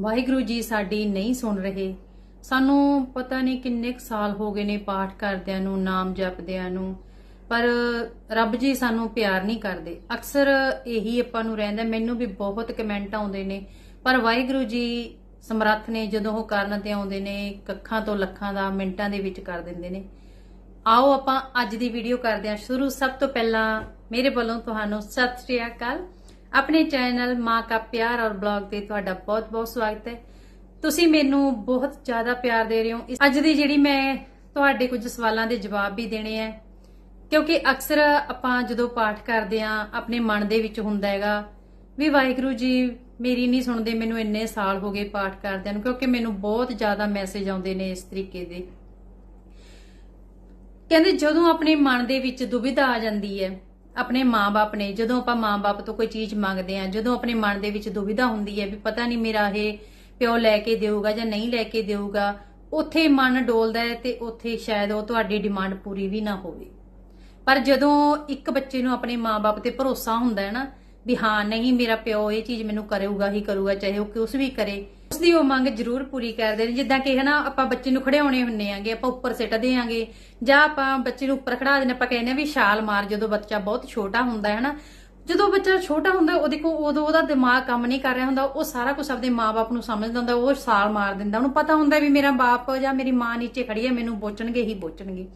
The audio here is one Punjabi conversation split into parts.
ਵਾਹਿਗੁਰੂ ਜੀ ਸਾਡੀ ਨਹੀਂ ਸੁਣ ਰਹੇ। ਸਾਨੂੰ ਪਤਾ ਨਹੀਂ ਕਿੰਨੇ ਕੁ ਸਾਲ ਹੋ ਗਏ ਨੇ ਪਾਠ ਕਰਦਿਆਂ ਨੂੰ, ਨਾਮ ਜਪਦਿਆਂ ਨੂੰ, ਪਰ ਰੱਬ ਜੀ ਸਾਨੂੰ ਪਿਆਰ ਨਹੀਂ ਕਰਦੇ। ਅਕਸਰ ਇਹੀ ਆਪਾਂ ਨੂੰ ਰਹਿੰਦਾ, ਮੈਨੂੰ ਵੀ ਬਹੁਤ ਕਮੈਂਟ ਆਉਂਦੇ ਨੇ, ਪਰ ਵਾਹਿਗੁਰੂ ਜੀ ਸਮਰੱਥ ਨੇ, ਜਦੋਂ ਉਹ ਕਰਨ ਤੇ ਆਉਂਦੇ ਨੇ, ਕੱਖਾਂ ਤੋਂ ਲੱਖਾਂ ਦਾ, ਮਿੰਟਾਂ ਦੇ ਵਿੱਚ ਕਰ ਦਿੰਦੇ ਨੇ। ਆਓ ਆਪਾਂ ਅੱਜ ਦੀ ਵੀਡੀਓ ਕਰਦੇ ਹਾਂ। ਸ਼ੁਰੂ, ਸਭ ਤੋਂ ਪਹਿਲਾਂ ਮੇਰੇ ਵੱਲੋਂ ਤੁਹਾਨੂੰ ਸਤਿ ਸ਼੍ਰੀ ਅਕਾਲ। ਆਪਣੇ ਚੈਨਲ ਮਾਂ ਕਾ ਪਿਆਰ ਔਰ ਬਲੌਗ ਤੇ ਤੁਹਾਡਾ ਬਹੁਤ-ਬਹੁਤ ਸਵਾਗਤ ਹੈ। ਤੁਸੀਂ ਮੈਨੂੰ ਬਹੁਤ ਜ਼ਿਆਦਾ ਪਿਆਰ ਦੇ ਰਹੇ ਹੋ। ਅੱਜ ਦੀ ਜਿਹੜੀ ਮੈਂ ਤੁਹਾਡੇ ਕੁਝ ਸਵਾਲਾਂ ਦੇ ਜਵਾਬ ਵੀ ਦੇਣੇ ਆ ਕਿਉਂਕਿ ਅਕਸਰ ਆਪਾਂ ਜਦੋਂ ਪਾਠ ਕਰਦੇ ਆ ਆਪਣੇ ਮਨ ਦੇ ਵਿੱਚ ਹੁੰਦਾ ਹੈਗਾ ਵੀ ਵਾਹਿਗੁਰੂ ਜੀ, ਮੇਰੀ ਨਹੀਂ ਸੁਣਦੇ ਮੈਨੂੰ ਇੰਨੇ ਸਾਲ ਹੋ ਗਏ ਪਾਠ ਕਰਦਿਆਂ ਨੂੰ, ਕਿਉਂਕਿ ਮੈਨੂੰ ਬਹੁਤ ਜ਼ਿਆਦਾ ਮੈਸੇਜ ਆਉਂਦੇ ਨੇ ਇਸ ਤਰੀਕੇ ਦੇ। ਕਹਿੰਦੇ ਜਦੋਂ ਆਪਣੇ ਮਨ ਦੇ ਵਿੱਚ ਦੁਬਿਧਾ ਆ ਜਾਂਦੀ ਹੈ ਆਪਣੇ ਮਾਪੇ ਨੇ, ਜਦੋਂ ਆਪਾਂ ਮਾਪੇ ਤੋਂ ਕੋਈ ਚੀਜ਼ ਮੰਗਦੇ ਆ ਜਦੋਂ ਆਪਣੇ ਮਨ ਦੇ ਵਿੱਚ ਦੁਬਿਧਾ ਹੁੰਦੀ ਹੈ ਵੀ ਪਤਾ ਨਹੀਂ ਮੇਰਾ ਇਹ ਪਿਓ ਲੈ ਕੇ ਦੇਊਗਾ ਜਾਂ ਨਹੀਂ ਲੈ ਕੇ ਦੇਊਗਾ, ਉੱਥੇ ਮਨ ਡੋਲਦਾ ਹੈ ਤੇ ਉੱਥੇ ਸ਼ਾਇਦ ਉਹ ਤੁਹਾਡੀ ਡਿਮਾਂਡ ਪੂਰੀ ਵੀ ਨਾ ਹੋਵੇ। ਪਰ ਜਦੋਂ ਇੱਕ ਬੱਚੇ ਨੂੰ ਆਪਣੇ ਮਾਪੇ ਤੇ ਭਰੋਸਾ ਹੁੰਦਾ ਹੈ ਨਾ, ਵੀ ਹਾਂ, ਨਹੀਂ ਮੇਰਾ ਪਿਓ ਇਹ ਚੀਜ਼ ਮੈਨੂੰ ਕਰੇਗਾ ਹੀ ਕਰੂਗਾ ਚਾਹੇ ਉਹ ਕੁਝ ਵੀ ਕਰੇ ਦੀ ਉਹ ਮੰਗ ਜ਼ਰੂਰ ਪੂਰੀ ਕਰਦੇ ਨੇ ਜਿੱਦਾਂ ਕਿ ਹਨਾ ਆਪਾਂ ਬੱਚੇ ਨੂੰ ਖੜਿਆਉਣੇ ਹੁੰਨੇ ਆਂਗੇ, ਆਪਾਂ ਉੱਪਰ ਸਿੱਟਦੇ ਆਂਗੇ, ਜਾਂ ਆਪਾਂ ਬੱਚੇ ਨੂੰ ਉੱਪਰ ਖੜਾ ਦਿੰਦੇ, ਆਪਾਂ ਕਹਿੰਦੇ ਵੀ ਛਾਲ ਮਾਰ, ਜਦੋਂ ਬੱਚਾ ਬਹੁਤ ਛੋਟਾ ਹੁੰਦਾ ਹੈ ਨਾ ਜਦੋਂ ਬੱਚਾ ਛੋਟਾ ਹੁੰਦਾ, ਉਹਦੇ ਕੋ ਉਦੋਂ ਉਹਦਾ ਦਿਮਾਗ ਕੰਮ ਨਹੀਂ ਕਰ ਰਿਹਾ ਹੁੰਦਾ, ਉਹ ਸਾਰਾ ਕੁਝ ਆਪਣੇ ਮਾਪੇ ਨੂੰ ਸਮਝਦਾ ਹੁੰਦਾ, ਉਹ ਛਾਲ ਮਾਰ ਦਿੰਦਾ, ਉਹਨੂੰ ਪਤਾ ਹੁੰਦਾ ਵੀ ਮੇਰਾ ਬਾਪ ਜਾਂ ਮੇਰੀ ਮਾਂ ਨੀਚੇ ਖੜੀ ਹੈ, ਮੈਨੂੰ ਬੋਚਣਗੇ ਹੀ ਬੋਚਣਗੇ।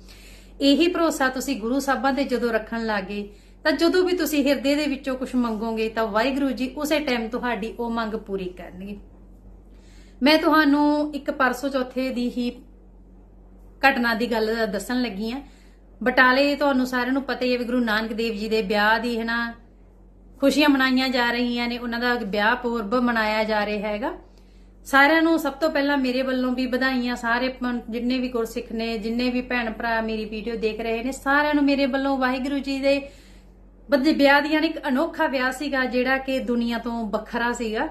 ਇਹੀ ਭਰੋਸਾ ਤੁਸੀਂ ਗੁਰੂ ਸਾਹਿਬਾਂ ਤੇ ਜਦੋਂ ਰੱਖਣ ਲੱਗੇ, ਤਾਂ ਜਦੋਂ ਵੀ ਤੁਸੀਂ ਹਿਰਦੇ ਦੇ ਵਿੱਚੋਂ ਕੁਝ ਮੰਗੋਗੇ, ਤਾਂ ਵਾਹਿਗੁਰੂ ਜੀ ਉਸੇ ਟਾਈਮ ਤੁਹਾਡੀ ਉਹ ਮੰਗ ਪੂਰੀ ਕਰਨਗੇ। ਮੈਂ ਤੁਹਾਨੂੰ ਇੱਕ ਪਰਸੋਂ ਚੌਥੇ ਦੀ ਹੀ ਘਟਨਾ ਦੀ ਗੱਲ ਦੱਸਣ ਲੱਗੀ ਆ ਬਟਾਲੇ ਤੁਹਾਨੂੰ ਸਾਰਿਆਂ ਨੂੰ ਪਤਾ ਹੀ ਹੈ ਵੀ ਗੁਰੂ ਨਾਨਕ ਦੇਵ ਜੀ ਦੇ ਵਿਆਹ ਦੀ ਹੈ ਨਾ ਖੁਸ਼ੀਆਂ ਮਨਾਈਆਂ ਜਾ ਰਹੀਆਂ ਨੇ, ਉਹਨਾਂ ਦਾ ਵਿਆਹ ਪੁਰਬ ਮਨਾਇਆ ਜਾ ਰਿਹਾ ਹੈਗਾ। ਸਾਰਿਆਂ ਨੂੰ ਸਭ ਤੋਂ ਪਹਿਲਾਂ ਮੇਰੇ ਵੱਲੋਂ ਵੀ ਵਧਾਈਆਂ, ਸਾਰੇ ਪ- ਜਿੰਨੇ ਵੀ ਗੁਰਸਿੱਖ ਨੇ, ਜਿੰਨੇ ਵੀ ਭੈਣ ਭਰਾ ਮੇਰੀ ਵੀਡੀਓ ਦੇਖ ਰਹੇ ਨੇ, ਸਾਰਿਆਂ ਨੂੰ ਮੇਰੇ ਵੱਲੋਂ ਵਾਹਿਗੁਰੂ ਜੀ ਦੇ ਬੱਦੇ ਵਿਆਹ ਦੀਆਂ ਯਾਨੀ ਇੱਕ ਅਨੋਖਾ ਵਿਆਹ ਸੀਗਾ, ਜਿਹੜਾ ਕਿ ਦੁਨੀਆ ਤੋਂ ਵੱਖਰਾ ਸੀਗਾ।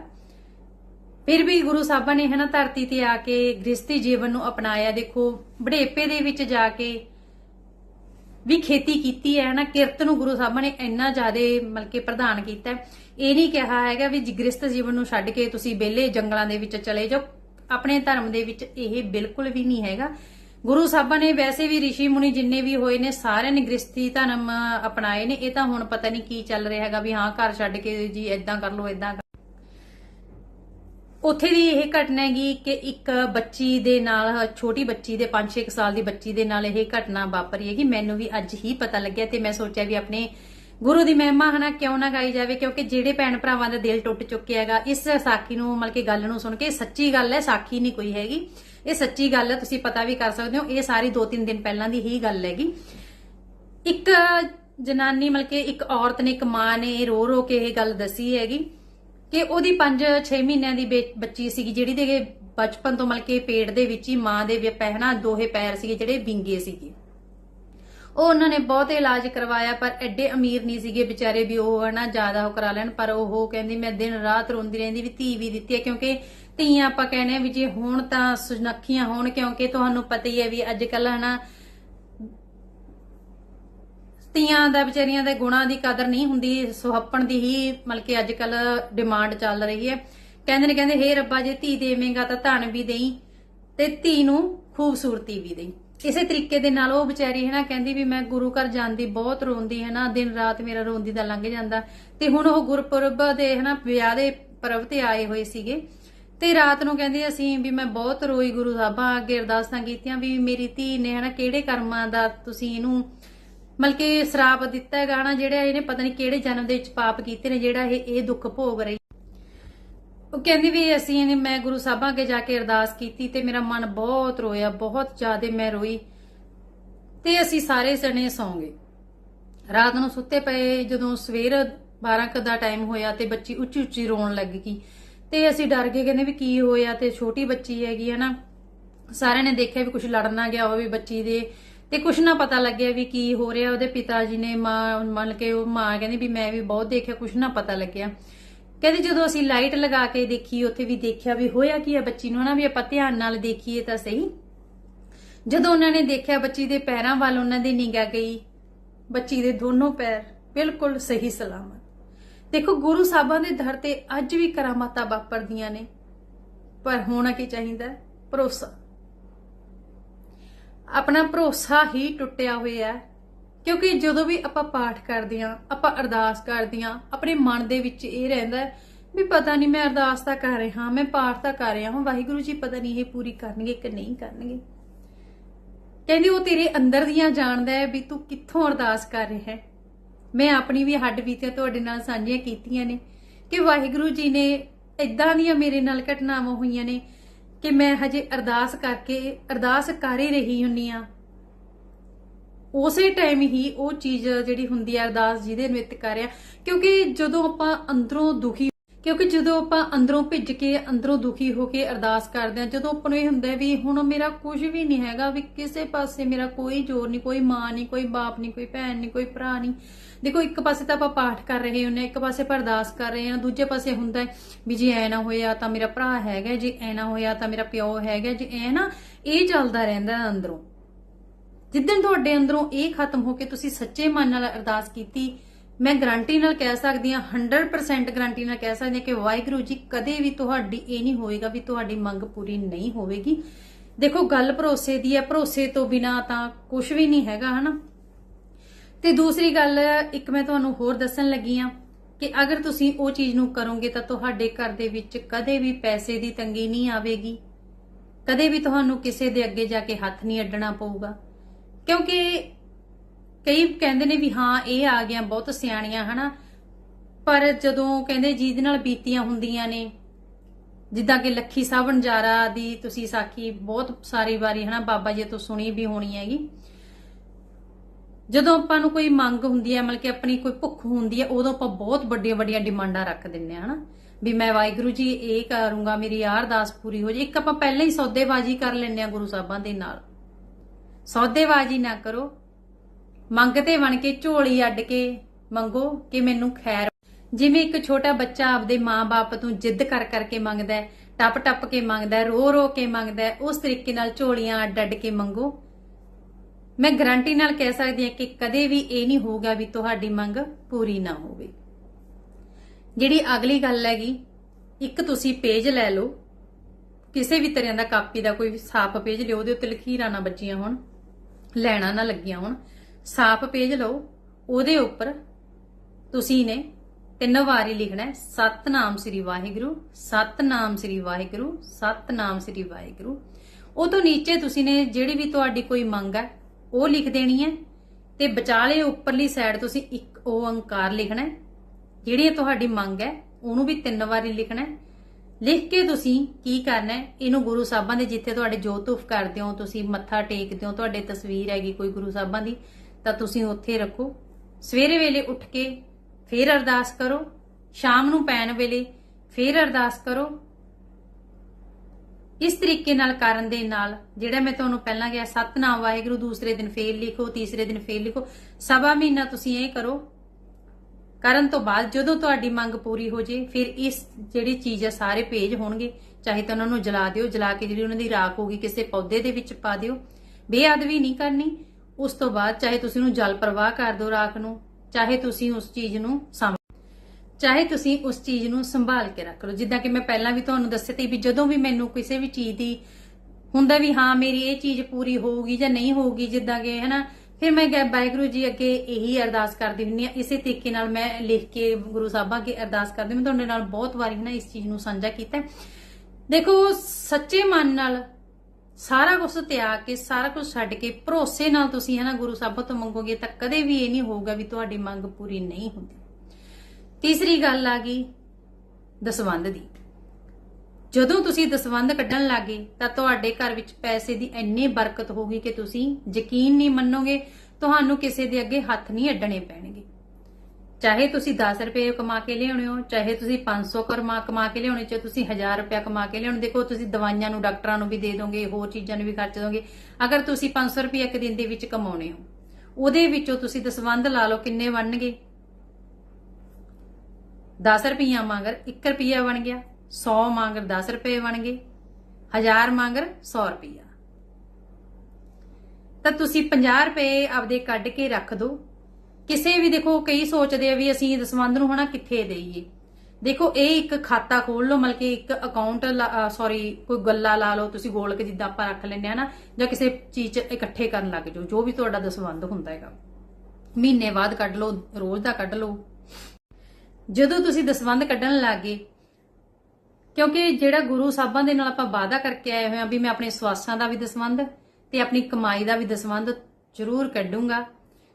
ਫਿਰ ਵੀ ਗੁਰੂ ਸਾਹਿਬਾਂ ਨੇ ਹਨਾ ਧਰਤੀ ਤੇ ਆ ਕੇ ਗ੍ਰਸਤੀ ਜੀਵਨ ਨੂੰ ਅਪਣਾਇਆ। ਦੇਖੋ ਬੜੇਪੇ ਦੇ ਵਿੱਚ ਜਾ ਕੇ ਵੀ ਖੇਤੀ ਕੀਤੀ ਹੈ ਨਾ ਕਿਰਤ ਨੂੰ ਗੁਰੂ ਸਾਹਿਬਾਂ ਨੇ ਇੰਨਾ ਜ਼ਿਆਦਾ ਮਤਲਬ ਕਿ ਪ੍ਰਧਾਨ ਕੀਤਾ ਇਹ ਨਹੀਂ ਕਿਹਾ ਹੈਗਾ ਵੀ ਗ੍ਰਸਤ ਜੀਵਨ ਨੂੰ ਛੱਡ ਕੇ ਤੁਸੀਂ ਵਿਹਲੇ ਜੰਗਲਾਂ ਦੇ ਵਿੱਚ ਚਲੇ ਜਾਓ। ਆਪਣੇ ਧਰਮ ਦੇ ਵਿੱਚ ਇਹ ਬਿਲਕੁਲ ਵੀ ਨਹੀਂ ਹੈਗਾ। ਗੁਰੂ ਸਾਹਿਬਾਂ ਨੇ ਵੈਸੇ ਵੀ ઋષਿ ਮੁਨੀ ਜਿੰਨੇ ਵੀ ਹੋਏ ਨੇ, ਸਾਰਿਆਂ ਨੇ ਗ੍ਰਸਤੀ ਧਰਮ ਅਪਣਾਏ ਨੇ। ਇਹ ਤਾਂ ਹੁਣ ਪਤਾ ਨਹੀਂ ਕੀ ਚੱਲ ਰਿਹਾ ਹੈਗਾ ਵੀ ਹਾਂ, ਘਰ ਛੱਡ ਕੇ ਜੀ ਇਦਾਂ ਕਰ ਲਓ ਇਦਾਂ ਉੱਥੇ ਦੀ ਇਹ ਘਟਨਾ ਹੈਗੀ ਕਿ ਇੱਕ ਬੱਚੀ ਦੇ ਨਾਲ, ਛੋਟੀ ਬੱਚੀ ਦੇ 5-6 ਸਾਲ ਦੀ ਬੱਚੀ ਦੇ ਨਾਲ ਇਹ ਘਟਨਾ ਵਾਪਰੀ ਹੈਗੀ। ਮੈਨੂੰ ਵੀ ਅੱਜ ਹੀ ਪਤਾ ਲੱਗਿਆ ਤੇ ਮੈਂ ਸੋਚਿਆ ਵੀ ਆਪਣੇ ਗੁਰੂ ਦੀ ਮਹਿਮਾ ਹਨਾ ਕਿਉਂ ਨਾ ਗਾਈ ਜਾਵੇ, ਕਿਉਂਕਿ ਜਿਹੜੇ ਭੈਣ ਭਰਾਵਾਂ ਦਾ ਦਿਲ ਟੁੱਟ ਚੁੱਕਿਆ ਹੈਗਾ, ਇਸ ਸਾਖੀ ਨੂੰ ਮਤਲਬ ਕਿ ਗੱਲ ਨੂੰ ਸੁਣ ਕੇ ਸੱਚੀ ਗੱਲ ਹੈ, ਸਾਖੀ ਨਹੀਂ ਕੋਈ ਹੈਗੀ। ਇਹ ਸੱਚੀ ਗੱਲ ਹੈ, ਤੁਸੀਂ ਪਤਾ ਵੀ ਕਰ ਸਕਦੇ ਹੋ, ਇਹ ਸਾਰੀ 2-3 ਦਿਨ ਪਹਿਲਾਂ ਦੀ ਹੀ ਗੱਲ ਹੈਗੀ। ਇੱਕ ਜਨਾਨੀ ਮਤਲਬ ਕਿ ਇੱਕ ਔਰਤ ਨੇ, ਇੱਕ ਮਾਂ ਨੇ ਰੋ ਰੋ ਕੇ ਇਹ ਗੱਲ ਦੱਸੀ ਹੈਗੀ। ਕਿ ਉਹਦੀ 5-6 ਮਹੀਨਿਆਂ ਦੀ ਬੱਚੀ ਸੀਗੀ, ਜਿਹੜੀ ਦੇ ਬਚਪਨ ਤੋਂ ਮਤਲਬ ਪੇਟ ਦੇ ਵਿੱਚ ਹੀ ਮਾਂ ਦੇ ਪਹਿਣਾ ਦੋਹੇ ਪੈਰ ਸੀਗੇ, ਜਿਹੜੇ ਵਿੰਗੇ ਸੀਗੇ। ਉਹ ਉਹਨਾਂ ਨੇ ਬਹੁਤ ਇਲਾਜ ਕਰਵਾਇਆ, ਪਰ ਐਡੇ ਅਮੀਰ ਨਹੀਂ ਸੀਗੇ, ਵਿਚਾਰੇ ਵੀ ਉਹ ਹਨਾ ਜ਼ਿਆਦਾ ਉਹ ਕਰਾ ਲੈਣ, ਪਰ ਉਹ ਕਹਿੰਦੀ, ਮੈਂ ਦਿਨ ਰਾਤ ਰੋਂਦੀ ਰਹਿੰਦੀ, ਵੀ ਧੀ ਵੀ ਦਿੱਤੀ ਹੈ, ਕਿਉਂਕਿ ਧੀਆਂ ਆਪਾਂ ਕਹਿੰਦੇ ਆ ਵੀ ਜੇ ਹੋਣ ਤਾਂ ਸੁਨੱਖੀਆਂ ਹੋਣ, ਕਿਉਂਕਿ ਤੁਹਾਨੂੰ ਪਤਾ ਹੀ ਹੈ ਵੀ ਅੱਜ ਕੱਲ ਹਨਾ ਧੀਆਂ ਦਾ ਵਿਚਾਰੀਆਂ ਦੇ ਗੁਣਾਂ ਦੀ ਕਦਰ ਨਹੀਂ ਹੁੰਦੀ, ਸੁਹੱਪਣ ਦੀ ਹੀ ਮਤਲਬ ਕਿ ਅੱਜ ਕੱਲ ਡਿਮਾਂਡ ਚੱਲ ਰਹੀ ਹੈ। ਕਹਿੰਦੇ ਨੇ, ਕਹਿੰਦੇ, ਹੇ ਰੱਬਾ, ਜੇ ਧੀ ਦੇਵੇਂਗਾ ਤਾਂ ਧਨ ਵੀ ਦੇਈ ਤੇ ਧੀ ਨੂੰ ਖੂਬਸੂਰਤੀ ਵੀ ਦੇਈ। ਇਸੇ ਤਰੀਕੇ ਦੇ ਨਾਲ ਉਹ ਵਿਚਾਰੀ ਹੈ ਨਾ, ਕਹਿੰਦੀ ਵੀ ਮੈਂ ਗੁਰੂ ਘਰ ਜਾਂਦੀ ਬਹੁਤ ਰੋਂਦੀ ਹੈ ਨਾ, ਦਿਨ ਰਾਤ ਮੇਰਾ ਰੋਂਦੀ ਦਾ ਲੰਘ ਜਾਂਦਾ। ਤੇ ਹੁਣ ਉਹ ਗੁਰਪੁਰਬ ਦੇ ਹੈ ਨਾ, ਵਿਆਹ ਦੇ ਪਰਵ ਤੇ ਆਏ ਹੋਏ ਸੀਗੇ। ਤੇ ਰਾਤ ਨੂੰ ਕਹਿੰਦੀ ਅਸੀਂ ਵੀ ਮੈਂ ਬਹੁਤ ਰੋਈ ਗੁਰੂ ਸਾਹਿਬਾਂ ਅੱਗੇ ਅਰਦਾਸਾਂ ਕੀਤੀਆਂ ਵੀ ਮੇਰੀ ਧੀ ਨੇ ਹਨਾ ਕਿਹੜੇ ਕਰਮਾਂ ਦਾ ਤੁਸੀਂ ਇਹਨੂੰ ਮਤਲਬ ਸ਼ਰਾਪ ਦਿੱਤਾ ਹੈਗਾ ਨਾ, ਜਿਹੜਾ ਇਹਨੇ ਪਤਾ ਨਹੀਂ ਕਿਹੜੇ ਜਨਮ ਦੇ ਵਿੱਚ ਪਾਪ ਕੀਤੇ ਨੇ, ਜਿਹੜਾ ਇਹ ਇਹ ਦੁੱਖ ਭੋਗ ਰਹੀ। ਉਹ ਕਹਿੰਦੀ ਵੀ ਅਸੀਂ ਇਹਨੇ, ਮੈਂ ਗੁਰੂ ਸਾਹਿਬਾਂ ਅੱਗੇ ਜਾ ਕੇ ਅਰਦਾਸ ਕੀਤੀ ਤੇ ਮੇਰਾ ਮਨ ਬਹੁਤ ਰੋਇਆ, ਬਹੁਤ ਜ਼ਿਆਦਾ ਮੈਂ ਰੋਈ। ਤੇ ਅਸੀਂ ਸਾਰੇ ਸਣੇ ਸੌਂਗੇ। ਰਾਤ ਨੂੰ ਸੁੱਤੇ ਪਏ, ਜਦੋਂ ਸਵੇਰ 12 ਕ ਦਾ ਟਾਈਮ ਹੋਇਆ ਤੇ ਬੱਚੀ ਉੱਚੀ ਉੱਚੀ ਰੋਣ ਲੱਗ ਗਈ। ਤੇ ਅਸੀਂ ਡਰ ਗਏ, ਕਹਿੰਦੇ ਵੀ ਕੀ ਹੋਇਆ ਤੇ ਛੋਟੀ ਬੱਚੀ ਹੈਗੀ ਹੈ ਨਾ, ਸਾਰਿਆਂ ਨੇ ਦੇਖਿਆ ਵੀ ਕੁਝ ਲੜਨਾ ਗਿਆ ਹੋਵੇ ਬੱਚੀ ਦੇ। ਤੇ ਕੁਛ ਨਾ ਪਤਾ ਲੱਗਿਆ ਵੀ ਕੀ ਹੋ ਰਿਹਾ, ਉਹਦੇ ਪਿਤਾ ਜੀ ਨੇ ਮਾਂ, ਮੰਨ ਕੇ ਉਹ ਮਾਂ ਕਹਿੰਦੀ ਵੀ ਮੈਂ ਵੀ ਬਹੁਤ ਦੇਖਿਆ, ਕੁਛ ਨਾ ਪਤਾ ਲੱਗਿਆ। ਕਹਿੰਦੇ ਜਦੋਂ ਅਸੀਂ ਲਾਈਟ ਲਗਾ ਕੇ ਦੇਖੀ, ਉੱਥੇ ਵੀ ਦੇਖਿਆ ਵੀ ਹੋਇਆ ਕੀ ਹੈ ਬੱਚੀ ਨੂੰ ਨਾ ਵੀ ਆਪਾਂ ਧਿਆਨ ਨਾਲ ਦੇਖੀਏ ਤਾਂ ਸਹੀ। ਜਦੋਂ ਉਹਨਾਂ ਨੇ ਦੇਖਿਆ ਬੱਚੀ ਦੇ ਪੈਰਾਂ ਵੱਲ ਉਹਨਾਂ ਦੀ ਨਿਗਾਹ ਗਈ, ਬੱਚੀ ਦੇ ਦੋਨੋਂ ਪੈਰ ਬਿਲਕੁਲ ਸਹੀ ਸਲਾਮਤ। ਦੇਖੋ, ਗੁਰੂ ਸਾਹਿਬਾਂ ਦੇ ਦਰ ਤੇ ਅੱਜ ਵੀ ਕਰਾਮਾਤਾਂ ਵਾਪਰਦੀਆਂ ਨੇ, ਪਰ ਹੋਣਾ ਕੀ ਚਾਹੀਦਾ? ਭਰੋਸਾ। ਆਪਣਾ ਭਰੋਸਾ ਹੀ ਟੁੱਟਿਆ ਹੋਇਆ ਹੈ। ਕਿਉਂਕਿ ਜਦੋਂ ਵੀ ਆਪਾਂ ਪਾਠ ਕਰਦੇ ਆਂ ਆਪਾਂ ਅਰਦਾਸ ਕਰਦੇ ਆਂ ਆਪਣੇ ਮਨ ਦੇ ਵਿੱਚ ਇਹ ਰਹਿੰਦਾ ਵੀ ਪਤਾ ਨਹੀਂ ਮੈਂ ਅਰਦਾਸ ਤਾਂ ਕਰ ਰਿਹਾ ਮੈਂ ਪਾਠ ਤਾਂ ਕਰ ਰਿਹਾ ਹਾਂ, ਵਾਹਿਗੁਰੂ ਜੀ ਪਤਾ ਨਹੀਂ ਇਹ ਪੂਰੀ ਕਰਨਗੇ ਕਿ ਨਹੀਂ ਕਰਨਗੇ। ਕਹਿੰਦੇ ਉਹ ਤੇਰੇ ਅੰਦਰ ਦੀਆਂ ਜਾਣਦਾ ਹੈ ਵੀ ਤੂੰ ਕਿੱਥੋਂ ਅਰਦਾਸ ਕਰ ਰਿਹਾ ਹੈ। ਮੈਂ ਆਪਣੀ ਵੀ ਹੱਡ ਬੀਤੀਆਂ ਤੁਹਾਡੇ ਨਾਲ ਸਾਂਝੀਆਂ ਕੀਤੀਆਂ ਨੇ ਕਿ ਵਾਹਿਗੁਰੂ ਜੀ ਨੇ ਇਦਾਂ ਦੀਆਂ ਮੇਰੇ ਨਾਲ ਘਟਨਾਵਾਂ ਹੋਈਆਂ ਨੇ ਕਿ ਮੈਂ ਹਜੇ ਅਰਦਾਸ ਕਰਕੇ, ਅਰਦਾਸ ਕਰ ਹੀ ਰਹੀ ਹੁੰਨੀ ਆ। ਉਸੇ ਟਾਈਮ ਹੀ ਉਹ ਚੀਜ਼ ਜਿਹੜੀ ਹੁੰਦੀ ਹੈ ਅਰਦਾਸ ਜਿਹਦੇ ਨਿਮਿਤ ਕਰ ਰਿਹਾ। ਕਿਉਂਕਿ ਜਦੋਂ ਆਪਾਂ ਅੰਦਰੋਂ ਦੁਖੀ ਕਿਉਂਕਿ ਜਦੋਂ ਆਪਾਂ ਅੰਦਰੋਂ ਭਿੱਜ ਕੇ, ਅੰਦਰੋਂ ਦੁਖੀ ਹੋ ਕੇ ਅਰਦਾਸ ਕਰਦੇ ਹਾਂ, ਜਦੋਂ ਆਪਾਂ ਨੂੰ ਇਹ ਹੁੰਦਾ ਵੀ ਹੁਣ ਮੇਰਾ ਕੁਝ ਵੀ ਨਹੀਂ ਹੈਗਾ, ਵੀ ਕਿਸੇ ਪਾਸੇ ਮੇਰਾ ਕੋਈ ਜ਼ੋਰ ਨਹੀਂ, ਕੋਈ ਮਾਂ ਨਹੀਂ, ਕੋਈ ਬਾਪ ਨਹੀਂ, ਕੋਈ ਭੈਣ ਨਹੀਂ, ਕੋਈ ਭਰਾ ਨਹੀਂ। ਦੇਖੋ, ਇੱਕ ਪਾਸੇ ਤਾਂ ਆਪਾਂ ਪਾਠ ਕਰ ਰਹੇ ਹੁੰਨੇ ਇੱਕ ਪਾਸੇ ਆਪਾਂ ਅਰਦਾਸ ਕਰ ਰਹੇ ਹਾਂ, ਦੂਜੇ ਪਾਸੇ ਹੁੰਦਾ ਵੀ ਜੇ ਐ ਨਾ ਹੋਇਆ ਤਾਂ ਮੇਰਾ ਭਰਾ ਹੈਗਾ ਜੇ ਐ ਨਾ ਹੋਇਆ ਤਾਂ ਮੇਰਾ ਪਿਓ ਹੈਗਾ ਜੇ ਐ ਨਾ, ਇਹ ਚੱਲਦਾ ਰਹਿੰਦਾ ਅੰਦਰੋਂ। ਜਿੱਦਣ ਤੁਹਾਡੇ ਅੰਦਰੋਂ ਇਹ ਖਤਮ ਹੋ ਕੇ ਤੁਸੀਂ ਸੱਚੇ ਮਨ ਨਾਲ ਅਰਦਾਸ ਕੀਤੀ ਮੈਂ ਗਰੰਟੀ ਨਾਲ ਕਹਿ ਸਕਦੀ ਹਾਂ 100% ਗਰੰਟੀ ਨਾਲ ਕਹਿ ਸਕਦੀ ਹਾਂ ਕਿ ਵਾਹਿਗੁਰੂ ਜੀ ਕਦੇ ਵੀ ਤੁਹਾਡੀ ਇਹ ਨਹੀਂ ਹੋਏਗਾ ਵੀ ਤੁਹਾਡੀ ਮੰਗ ਪੂਰੀ ਨਹੀਂ ਹੋਵੇਗੀ। ਦੇਖੋ, ਗੱਲ ਭਰੋਸੇ ਦੀ ਹੈ, ਭਰੋਸੇ ਤੋਂ ਬਿਨਾ ਤਾਂ ਕੁਝ ਵੀ ਨਹੀਂ ਹੈਗਾ, ਹਨਾ? ਤੇ ਦੂਸਰੀ ਗੱਲ, ਇੱਕ ਮੈਂ ਤੁਹਾਨੂੰ ਹੋਰ ਦੱਸਣ ਲੱਗੀ ਆ ਕਿ ਅਗਰ ਤੁਸੀਂ ਉਹ ਚੀਜ਼ ਨੂੰ ਕਰੋਗੇ ਤਾਂ ਤੁਹਾਡੇ ਘਰ ਦੇ ਵਿੱਚ ਕਦੇ ਵੀ ਪੈਸੇ ਦੀ ਤੰਗੀ ਨਹੀਂ ਆਵੇਗੀ। ਕਦੇ ਵੀ ਤੁਹਾਨੂੰ ਕਿਸੇ ਦੇ ਅੱਗੇ ਜਾ ਕੇ ਹੱਥ ਨਹੀਂ ਅੱਡਣਾ ਪਊਗਾ। ਕਿਉਂਕਿ ਕਈ ਕਹਿੰਦੇ ਨੇ ਵੀ ਹਾਂ, ਇਹ ਆ ਗਿਆ ਬਹੁਤ ਸਿਆਣੀਆਂ, ਹਨਾ। ਪਰ ਜਦੋਂ ਕਹਿੰਦੇ ਜਿਹਦੇ ਨਾਲ ਬੀਤੀਆਂ ਹੁੰਦੀਆਂ ਨੇ, ਜਿੱਦਾਂ ਕਿ ਲੱਖੀ ਸਾਹਿਬ ਨਜਾਰਾ ਦੀ ਤੁਸੀਂ ਸਾਖੀ, ਬਹੁਤ ਸਾਰੀ ਵਾਰੀ, ਹਨਾ, ਬਾਬਾ ਜੀ ਤੋਂ ਸੁਣੀ ਵੀ ਹੋਣੀ ਹੈਗੀ। ਜਦੋਂ ਆਪਾਂ ਨੂੰ ਕੋਈ ਮੰਗ ਹੁੰਦੀ ਹੈ, ਮਤਲਬ ਕਿ ਆਪਣੀ ਕੋਈ ਭੁੱਖ ਹੁੰਦੀ ਹੈ, ਉਦੋਂ ਆਪਾਂ ਬਹੁਤ ਵੱਡੀਆਂ ਵੱਡੀਆਂ ਡਿਮਾਂਡਾਂ ਰੱਖ ਦਿੰਨੇ ਆ ਹਨਾ। ਵੀ ਮੈਂ ਵਾਹਿਗੁਰੂ ਜੀ ਇਹ ਕਰੂੰਗਾ, ਮੇਰੀ ਆਹ ਅਰਦਾਸ ਪੂਰੀ ਹੋ ਜੇ। ਇੱਕ ਆਪਾਂ ਪਹਿਲਾਂ ਹੀ ਸੌਦੇਬਾਜ਼ੀ ਕਰ ਲੈਂਦੇ ਆ ਗੁਰੂ ਸਾਹਿਬਾਂ ਦੇ ਨਾਲ। ਸੌਦੇਬਾਜ਼ੀ ਨਾ ਕਰੋ। ਮੰਗਤੇ ਬਣ ਕੇ ਝੋਲੀ ਅੱਡ ਕੇ, ਮੰਗੋ ਕਿ ਮੈਨੂੰ ਖੈਰ। ਜਿਵੇਂ ਇੱਕ ਛੋਟਾ ਬੱਚਾ ਆਪਦੇ ਮਾਂ-ਬਾਪ ਤੋਂ ਜਿੱਦ ਕਰ ਕਰਕੇ ਮੰਗਦਾ ਹੈ ਟੱਪ ਟੱਪ ਕੇ ਮੰਗਦਾ ਹੈ ਰੋ ਰੋ ਕੇ ਮੰਗਦਾ ਹੈ, ਉਸ ਤਰੀਕੇ ਨਾਲ ਝੋਲੀਆਂ ਅੱਡ ਅੱਡ ਕੇ ਮੰਗੋ। ਮੈਂ ਗਾਰੰਟੀ ਨਾਲ ਕਹਿ ਸਕਦੀ ਹਾਂ ਕਿ ਕਦੇ ਵੀ ਇਹ ਨਹੀਂ ਹੋਊਗਾ ਵੀ ਤੁਹਾਡੀ ਮੰਗ ਪੂਰੀ ਨਾ ਹੋਵੇ। ਜਿਹੜੀ ਅਗਲੀ ਗੱਲ ਹੈਗੀ, ਇੱਕ ਤੁਸੀਂ ਪੇਜ ਲੈ ਲਓ। ਕਿਸੇ ਵੀ ਤਰ੍ਹਾਂ ਦਾ ਕਾਪੀ ਦਾ ਕੋਈ ਸਾਫ਼ ਪੇਜ ਲਿਓ, ਉਹਦੇ ਉੱਤੇ ਲਖੀਰਾਂ ਨਾ ਬੱਜੀਆਂ ਹੋਣ, ਲੈਣਾ ਨਾ ਲੱਗੀਆਂ ਹੋਣ। ਸਾਫ਼ ਪੇਜ ਲਓ, ਉਹਦੇ ਉੱਪਰ ਤੁਸੀਂ ਨੇ ਤਿੰਨ ਵਾਰੀ ਲਿਖਣਾ ਹੈ ਸਤਨਾਮ ਸ੍ਰੀ ਵਾਹਿਗੁਰੂ ਸਤਨਾਮ ਸ੍ਰੀ ਵਾਹਿਗੁਰੂ ਸਤਨਾਮ ਸ੍ਰੀ ਵਾਹਿਗੁਰੂ। ਉਹ ਤੋਂ ਨੀਚੇ ਤੁਸੀਂ ਨੇ ਜਿਹੜੀ ਵੀ ਤੁਹਾਡੀ ਕੋਈ ਮੰਗ ਹੈ, ਉਹ ਲਿਖ ਦੇਣੀ ਹੈ ਤੇ ਵਿਚਾਲੇ ਉੱਪਰਲੀ ਸਾਈਡ ਤੁਸੀਂ ਇੱਕ ਓੰਕਾਰ ਲਿਖਣਾ ਹੈ। ਜਿਹੜੀ ਤੁਹਾਡੀ ਮੰਗ ਹੈ, ਉਹਨੂੰ ਵੀ ਤਿੰਨ ਵਾਰੀ ਲਿਖਣਾ ਹੈ। ਲਿਖ ਕੇ ਤੁਸੀਂ ਕੀ ਕਰਨਾ ਹੈ, ਇਹਨੂੰ ਗੁਰੂ ਸਾਹਿਬਾਂ ਦੇ ਜਿੱਥੇ ਤੁਹਾਡੇ ਜੋਤ ਧੂਫ ਕਰਦੇ ਹੋ, ਤੁਸੀਂ ਮੱਥਾ ਟੇਕਦੇ ਹੋ, ਤੁਹਾਡੇ ਤਸਵੀਰ ਹੈਗੀ ਕੋਈ ਗੁਰੂ ਸਾਹਿਬਾਂ ਦੀ ਤਾਂ ਤੁਸੀਂ ਉੱਥੇ ਰੱਖੋ। ਸਵੇਰੇ ਵੇਲੇ ਉੱਠ ਕੇ ਫੇਰ ਅਰਦਾਸ ਕਰੋ। ਸ਼ਾਮ ਨੂੰ ਪੈਣ ਵੇਲੇ ਫੇਰ ਅਰਦਾਸ ਕਰੋ। ਇਸ ਤਰੀਕੇ ਨਾਲ ਕਰਨ ਦੇ ਨਾਲ ਜਿਹੜਾ ਮੈਂ ਤੁਹਾਨੂੰ ਪਹਿਲਾਂ ਗਿਆ ਸਤਨਾਮ ਵਾਹਿਗੁਰੂ, ਦੂਸਰੇ ਦਿਨ ਫੇਰ ਲਿਖੋ, ਤੀਸਰੇ ਦਿਨ ਫੇਰ ਲਿਖੋ। ਸਵਾ ਮਹੀਨਾ ਤੁਸੀਂ ਇਹ ਕਰੋ। ਕਰਨ ਤੋਂ ਬਾਅਦ ਜਦੋਂ ਤੁਹਾਡੀ ਮੰਗ ਪੂਰੀ ਹੋ ਜੇ, ਫਿਰ ਇਸ ਜਿਹੜੀ ਚੀਜ਼ ਹੈ ਸਾਰੇ ਪੇਜ ਹੋਣਗੇ। ਚਾਹੇ ਤਾਂ ਉਹਨਾਂ ਨੂੰ ਜਲਾ ਦਿਓ, ਜਲਾ ਕੇ ਜਿਹੜੀ ਉਹਨਾਂ ਦੀ ਰਾਖ ਹੋਗੀ ਕਿਸੇ ਪੌਦੇ ਦੇ ਵਿੱਚ ਪਾ ਦਿਓ। ਬੇਅਦਬੀ ਨਹੀਂ ਕਰਨੀ। ਉਸ ਤੋਂ ਬਾਅਦ ਚਾਹੇ ਤੁਸੀਂ ਉਹਨੂੰ ਜਲ ਪ੍ਰਵਾਹ ਕਰ ਦਿਓ ਰਾਖ ਨੂੰ, ਚਾਹੇ ਤੁਸੀਂ ਉਸ ਚੀਜ਼ ਨੂੰ ਸਾਂਭ ਚਾਹੇ ਤੁਸੀਂ ਉਸ ਚੀਜ਼ ਨੂੰ ਸੰਭਾਲ ਕੇ ਰੱਖ ਲਓ। ਜਿੱਦਾਂ ਕਿ ਮੈਂ ਪਹਿਲਾਂ ਵੀ ਤੁਹਾਨੂੰ ਦੱਸਿਆ ਸੀ ਵੀ ਜਦੋਂ ਵੀ ਮੈਨੂੰ ਕਿਸੇ ਵੀ ਚੀਜ਼ ਦੀ ਹੁੰਦਾ ਵੀ ਹਾਂ, ਮੇਰੀ ਇਹ ਚੀਜ਼ ਪੂਰੀ ਹੋਊਗੀ ਜਾਂ ਨਹੀਂ ਹੋਊਗੀ, ਜਿੱਦਾਂ ਕਿ, ਹਨਾ, ਫਿਰ ਮੈਂ ਵਾਹਿਗੁਰੂ ਜੀ ਅੱਗੇ ਇਹੀ ਅਰਦਾਸ ਕਰਦੀ ਹੁੰਨੀ ਆ ਇਸੇ ਤਰੀਕੇ ਨਾਲ ਮੈਂ ਲਿਖ ਕੇ ਗੁਰੂ ਸਾਹਿਬਾਂ ਅੱਗੇ ਅਰਦਾਸ ਕਰਦੀ ਮੈਂ ਤੁਹਾਡੇ ਨਾਲ ਬਹੁਤ ਵਾਰੀ ਨਾ ਇਸ ਚੀਜ਼ ਨੂੰ ਸਾਂਝਾ ਕੀਤਾ ਦੇਖੋ, ਸੱਚੇ ਮਨ ਨਾਲ ਸਾਰਾ ਕੁਝ ਤਿਆਗ ਕੇ, ਸਾਰਾ ਕੁਝ ਛੱਡ ਕੇ ਭਰੋਸੇ ਨਾਲ ਤੁਸੀਂ ਹੈ ਨਾ ਗੁਰੂ ਸਾਹਿਬਾਂ ਤੋਂ ਮੰਗੋਗੇ ਤਾਂ ਕਦੇ ਵੀ ਇਹ ਨਹੀਂ ਹੋਊਗਾ ਵੀ ਤੁਹਾਡੀ ਮੰਗ ਪੂਰੀ ਨਹੀਂ ਹੁੰਦੀ। ਤੀਸਰੀ ਗੱਲ ਆ ਗਈ ਦਸਵੰਧ ਦੀ। ਜਦੋਂ ਤੁਸੀਂ ਦਸਵੰਧ ਕੱਢਣ ਲੱਗੇ ਤਾਂ ਤੁਹਾਡੇ ਘਰ ਵਿੱਚ ਪੈਸੇ ਦੀ ਇੰਨੀ ਬਰਕਤ ਹੋਗੀ ਕਿ ਤੁਸੀਂ ਯਕੀਨ ਨਹੀਂ ਮੰਨੋਗੇ, ਤੁਹਾਨੂੰ ਕਿਸੇ ਦੇ ਅੱਗੇ ਹੱਥ ਨਹੀਂ ਅੱਡਣੇ ਪੈਣਗੇ। ਚਾਹੇ ਤੁਸੀਂ 10 ਰੁਪਏ ਕਮਾ ਕੇ ਲਿਆਉਣੇ ਹੋ, ਚਾਹੇ ਤੁਸੀਂ 500 ਕਰਮਾ ਕਮਾ ਕੇ ਲਿਆਉਣੇ, ਚਾਹੇ ਤੁਸੀਂ 1000 ਰੁਪਏ ਕਮਾ ਕੇ ਲਿਆਉਣੇ, ਦੇਖੋ ਤੁਸੀਂ ਦਵਾਈਆਂ ਨੂੰ, ਡਾਕਟਰਾਂ ਨੂੰ ਵੀ ਦੇ ਦੋਗੇ, ਹੋਰ ਚੀਜ਼ਾਂ ਨੂੰ ਵੀ ਖਰਚ ਦੋਗੇ। ਅਗਰ ਤੁਸੀਂ 500 ਰੁਪਏ ਇੱਕ ਦਿਨ ਦੇ ਵਿੱਚ ਕਮਾਉਣੇ ਹੋ, ਉਹਦੇ ਵਿੱਚੋਂ ਤੁਸੀਂ ਦਸਵੰਧ ਲਾ ਲਓ ਕਿੰਨੇ ਬਣਨਗੇ? 10 ਰੁਪਈਆ ਮੰਗਰ 1 ਰੁਪਈਆ ਬਣ ਗਿਆ 100 ਮੰਗਰ 10 ਰੁਪਏ ਬਣ ਗਏ 1000 ਮੰਗਰ 100 ਰੁਪਈਆ। ਤਾਂ ਤੁਸੀਂ 50 ਰੁਪਏ ਆਪਦੇ ਕੱਢ ਕੇ ਰੱਖ ਦਿਓ ਕਿਸੇ ਵੀ ਦੇਖੋ, ਕਈ ਸੋਚਦੇ ਆ ਵੀ ਅਸੀਂ ਦਸਵੰਧ ਨੂੰ ਹਨਾ ਕਿੱਥੇ ਦੇਈਏ। ਦੇਖੋ, ਇਹ ਇੱਕ ਖਾਤਾ ਖੋਲ ਲਓ, ਮਤਲਬ ਕਿ ਇੱਕ ਅਕਾਊਂਟ ਸੌਰੀ ਕੋਈ ਗੱਲਾ ਲਾ ਲਓ, ਤੁਸੀਂ ਗੋਲਕ ਜਿੱਦਾਂ ਆਪਾਂ ਰੱਖ ਲੈਂਦੇ ਆ ਨਾ, ਜਾਂ ਕਿਸੇ ਚੀਜ਼ 'ਚ ਇਕੱਠੇ ਕਰਨ ਲੱਗ ਜਾਓ, ਜੋ ਵੀ ਤੁਹਾਡਾ ਦਸਵੰਧ ਹੁੰਦਾ ਹੈਗਾ। ਮਹੀਨੇ ਬਾਅਦ ਕੱਢ ਲਓ, ਰੋਜ਼ ਦਾ ਕੱਢ ਲਓ। ਜਦੋਂ ਤੁਸੀਂ ਦਸਵੰਧ ਕੱਢਣ ਲੱਗੇ, ਕਿਉਂਕਿ ਜਿਹੜਾ ਗੁਰੂ ਸਾਹਿਬਾਂ ਦੇ ਨਾਲ ਆਪਾਂ ਵਾਅਦਾ ਕਰਕੇ ਆਏ ਹੋਏ ਆ ਵੀ ਮੈਂ ਆਪਣੇ ਸਵਾਸਾਂ ਦਾ ਵੀ ਦਸਵੰਧ ਤੇ ਆਪਣੀ ਕਮਾਈ ਦਾ ਵੀ ਦਸਵੰਧ ਜ਼ਰੂਰ ਕੱਢੂੰਗਾ।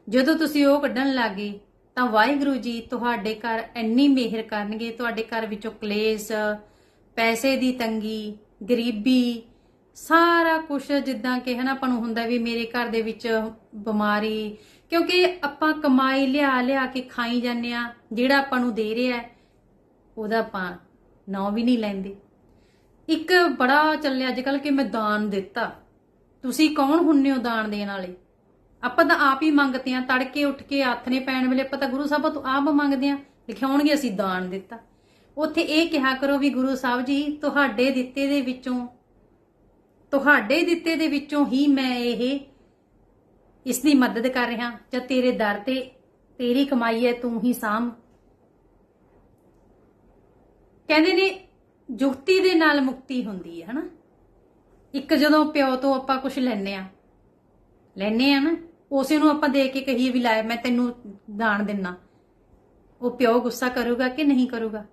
ਜਦੋਂ ਤੁਸੀਂ ਉਹ ਕੱਢਣ ਲੱਗੇ, ਤਾਂ ਵਾਹਿਗੁਰੂ ਜੀ ਤੁਹਾਡੇ ਘਰ ਇੰਨੀ ਮਿਹਰ ਕਰਨਗੇ, ਤੁਹਾਡੇ ਘਰ ਵਿੱਚੋਂ ਕਲੇਸ਼, ਪੈਸੇ ਦੀ ਤੰਗੀ, ਗਰੀਬੀ, ਸਾਰਾ ਕੁਝ ਜਿੱਦਾਂ ਕਿ ਹਨਾ ਆਪਾਂ ਨੂੰ ਹੁੰਦਾ ਵੀ ਮੇਰੇ ਘਰ ਦੇ ਵਿੱਚ ਬਿਮਾਰੀ, ਕਿਉਂਕਿ ਆਪਾਂ ਕਮਾਈ ਲਿਆ ਲਿਆ ਕੇ ਖਾਈ ਜਾਂਦੇ ਆ ਜਿਹੜਾ ਆਪਾਂ ਨੂੰ ਦੇ ਰਿਹਾ ਉਹਦਾ ਆਪਾਂ ਨਾਂ ਵੀ ਨਹੀਂ ਲੈਂਦੇ। ਇੱਕ ਬੜਾ ਚੱਲਿਆ, ਅੱਜ ਕੱਲ ਕਿ ਮੈਂ ਦਾਨ ਦਿੱਤਾ। ਤੁਸੀਂ ਕੌਣ ਹੁੰਨੇ ਹੋ ਦਾਨ ਦੇਣ ਵਾਲੇ? ਆਪਾਂ ਤਾਂ ਆਪ ਹੀ ਮੰਗਦੇ ਆ, ਤੜਕੇ ਉੱਠ ਕੇ ਹੱਥ ਨੇ ਪੈਣ ਵੇਲੇ ਆਪਾਂ ਤਾਂ ਗੁਰੂ ਸਾਹਿਬ ਤੋਂ ਆਪ ਮੰਗਦੇ ਆ। ਲਿਖਾਉਣਗੇ ਅਸੀਂ ਦਾਨ ਦਿੱਤਾ। ਉੱਥੇ ਇਹ ਕਿਹਾ ਕਰੋ ਵੀ ਗੁਰੂ ਸਾਹਿਬ ਜੀ, ਤੁਹਾਡੇ ਦਿੱਤੇ ਦੇ ਵਿੱਚੋਂ, ਤੁਹਾਡੇ ਦਿੱਤੇ ਦੇ ਵਿੱਚੋਂ ਹੀ ਮੈਂ ਇਹ ਇਸ ਦੀ ਮਦਦ ਕਰ ਰਿਹਾ ਜਾਂ ਤੇਰੇ ਦਰ ਤੇ ਤੇਰੀ ਕਮਾਈ ਹੈ, ਤੂੰ ਹੀ ਸਾਂਭ। ਕਹਿੰਦੇ ਨੇ, ਜੁਗਤੀ ਦੇ ਨਾਲ ਮੁਕਤੀ ਹੁੰਦੀ ਹੈ, ਹਨਾ? ਇੱਕ ਜਦੋਂ ਪਿਓ ਤੋਂ ਆਪਾਂ ਕੁਝ ਲੈਨੇ ਆ ਲੈਨੇ ਆ ਨਾ ਉਸੇ ਨੂੰ ਆਪਾਂ ਦੇ ਕੇ ਕਹੀਏ ਵੀ ਲੈ, ਮੈਂ ਤੈਨੂੰ ਦਾਨ ਦਿੰਨਾ। ਉਹ ਪਿਓ ਗੁੱਸਾ ਕਰੂਗਾ ਕਿ ਨਹੀਂ ਕਰੂਗਾ?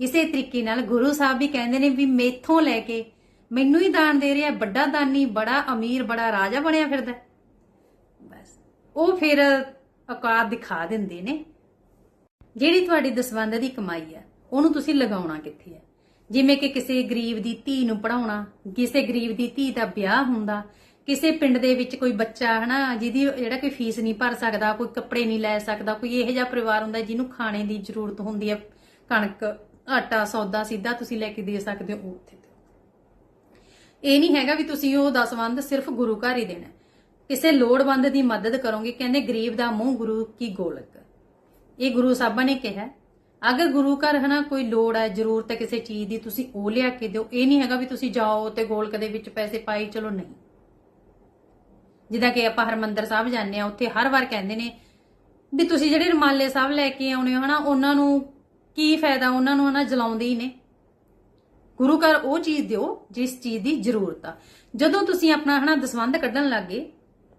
ਇਸੇ ਤਰੀਕੇ ਨਾਲ ਗੁਰੂ ਸਾਹਿਬ ਵੀ ਕਹਿੰਦੇ ਨੇ ਵੀ ਮੇਥੋਂ ਲੈ ਕੇ ਮੈਨੂੰ ਹੀ ਦਾਨ ਦੇ ਰਿਹਾ, ਵੱਡਾ ਦਾਨੀ, ਬੜਾ ਅਮੀਰ, ਬੜਾ ਰਾਜਾ ਬਣਿਆ ਫਿਰਦਾ। ਬਸ, ਉਹ ਫਿਰ ਔਕਾਤ ਦਿਖਾ ਦਿੰਦੇ ਨੇ। ਜਿਹੜੀ ਤੁਹਾਡੀ ਦਸਵੰਧ ਦੀ ਕਮਾਈ ਆ, ਉਹਨੂੰ ਤੁਸੀਂ ਲਗਾਉਣਾ ਕਿੱਥੇ ਹੈ ਜਿਵੇਂ ਕਿ ਕਿਸੇ ਗਰੀਬ ਦੀ ਧੀ ਨੂੰ ਪੜਾਉਣਾ ਕਿਸੇ ਗਰੀਬ ਦੀ ਧੀ ਦਾ ਵਿਆਹ ਹੁੰਦਾ ਕਿਸੇ ਪਿੰਡ ਦੇ ਵਿੱਚ ਕੋਈ ਬੱਚਾ ਹਨਾ, ਜਿਹਦੀ ਜਿਹੜਾ ਕੋਈ ਫੀਸ ਨਹੀਂ ਭਰ ਸਕਦਾ, ਕੋਈ ਕੱਪੜੇ ਨਹੀਂ ਲੈ ਸਕਦਾ, ਕੋਈ ਇਹੋ ਜਿਹਾ ਪਰਿਵਾਰ ਹੁੰਦਾ ਜਿਹਨੂੰ ਖਾਣੇ ਦੀ ਜ਼ਰੂਰਤ ਹੁੰਦੀ ਹੈ, ਕਣਕ, ਆਟਾ, ਸੌਦਾ, ਸਿੱਧਾ ਤੁਸੀਂ ਲੈ ਕੇ ਦੇ ਸਕਦੇ ਹੋ ਉੱਥੇ ਇਹ ਨਹੀਂ ਹੈਗਾ ਵੀ ਤੁਸੀਂ ਉਹ ਦਸਵੰਧ ਸਿਰਫ ਗੁਰੂ ਘਰ ਹੀ ਦੇਣਾ। ਕਿਸੇ ਲੋੜਵੰਦ ਦੀ ਮਦਦ ਕਰੋਗੇ, ਕਹਿੰਦੇ ਗਰੀਬ ਦਾ ਮੂੰਹ ਗੁਰੂ ਕੀ ਗੋਲਕ। ਇਹ ਗੁਰੂ ਸਾਹਿਬਾਂ ਨੇ ਕਿਹਾ, ਅਗਰ ਗੁਰੂ ਘਰ ਹਨਾ ਕੋਈ ਲੋੜ ਹੈ, ਜ਼ਰੂਰਤ ਹੈ ਕਿਸੇ ਚੀਜ਼ ਦੀ, ਤੁਸੀਂ ਉਹ ਲਿਆ ਕੇ ਦਿਓ। ਇਹ ਨਹੀਂ ਹੈਗਾ ਵੀ ਤੁਸੀਂ ਜਾਓ ਤੇ ਗੋਲਕ ਦੇ ਵਿੱਚ ਪੈਸੇ ਪਾਈ, ਚਲੋ ਨਹੀਂ। ਜਿੱਦਾਂ ਕਿ ਆਪਾਂ ਹਰਮੰਦਰ ਸਾਹਿਬ ਜਾਂਦੇ ਆ ਉੱਥੇ ਹਰ ਵਾਰ ਕਹਿੰਦੇ ਨੇ ਵੀ ਤੁਸੀਂ ਜਿਹੜੇ ਰਮਾਲੇ ਸਾਹਿਬ ਲੈ ਕੇ ਆਉਣੇ ਹੋ ਹਨਾ, ਉਹਨਾਂ ਨੂੰ ਕੀ ਫਾਇਦਾ, ਉਹਨਾਂ ਨੂੰ ਹਨਾ ਜਲਾਉਂਦੇ ਹੀ ਨੇ। ਗੁਰੂ ਘਰ ਉਹ ਚੀਜ਼ ਦਿਓ, ਜਿਸ ਚੀਜ਼ ਦੀ ਜ਼ਰੂਰਤ ਆ। ਜਦੋਂ ਤੁਸੀਂ ਆਪਣਾ ਹਨਾ ਦਸਵੰਧ ਕੱਢਣ ਲੱਗੇ